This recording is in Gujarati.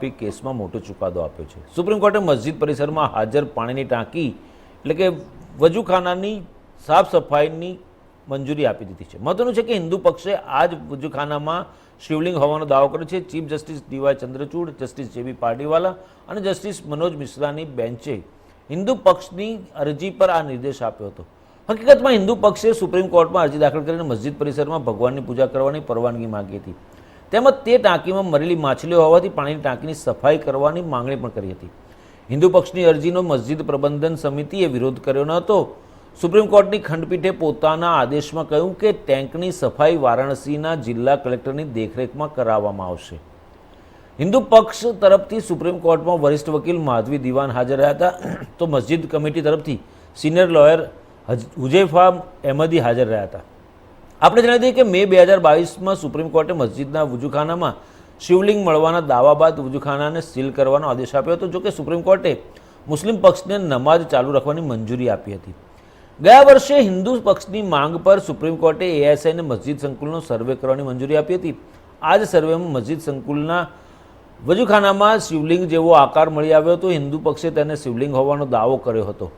આપી કેસમાં મોટો ચુકાદો આપ્યો છે. સુપ્રીમ કોર્ટે મસ્જિદ પરિસરમાં હાજર પાણીની ટાંકી, એટલે કે વજુખાનાની સાફ સફાઈની મંજૂરી આપી દીધી છે. મહત્વનું છે કે હિન્દુ પક્ષે આ જ વજુખાનામાં શિવલિંગ હોવાનો દાવો કર્યો છે. Chief justice D Y Chandrachud, justice J B Pardiwala અને જસ્ટિસ મનોજ મિશ્રાની બેન્ચે હિન્દુ પક્ષની અરજી પર આ નિર્દેશ આપ્યો હતો. હકીકતમાં હિન્દુ પક્ષે સુપ્રીમ કોર્ટમાં અરજી દાખલ કરીને મસ્જિદ પરિસરમાં ભગવાનની પૂજા કરવાની પરવાનગી માંગી હતી. તેમજ તે ટાંકીમાં મરેલી માછલીઓ હોવાથી પાણીની ટાંકીની સફાઈ કરવાની માંગણી પણ કરી હતી. હિન્દુ પક્ષની અરજીનો મસ્જિદ પ્રબંધન સમિતિએ વિરોધ કર્યો ન હતો. સુપ્રીમ કોર્ટની ખંડપીઠે પોતાના આદેશમાં કહ્યું કે ટેન્કની સફાઈ વારાણસીના જિલ્લા કલેક્ટરની દેખરેખમાં કરાવવામાં આવશે. હિન્દુ પક્ષ તરફથી સુપ્રીમ કોર્ટમાં વરિષ્ઠ વકીલ માધવી દિવાન હાજર રહ્યા હતા. તો મસ્જિદ કમિટી તરફથી સિનિયર લોયર હુજેફા અહેમદી હાજર રહ્યા હતા. આપણે જણાવી દઈએ કે મે બે હજાર બાવીસમાં સુપ્રીમ કોર્ટે મસ્જિદના વજુખાનામાં શિવલિંગ મળવાના દાવા બાદ વજુખાનાને સીલ કરવાનો આદેશ આપ્યો હતો. જોકે સુપ્રીમ કોર્ટે મુસ્લિમ પક્ષને નમાઝ ચાલુ રાખવાની મંજૂરી આપી હતી. ગયા વર્ષે હિન્દુ પક્ષની માંગ પર સુપ્રીમ કોર્ટે એએસઆઈને મસ્જિદ સંકુલનો સર્વે કરવાની મંજૂરી આપી હતી. આ જ સર્વેમાં મસ્જિદ સંકુલના વજુખાનામાં શિવલિંગ જેવો આકાર મળી આવ્યો હતો. હિન્દુ પક્ષે તેને શિવલિંગ હોવાનો દાવો કર્યો હતો.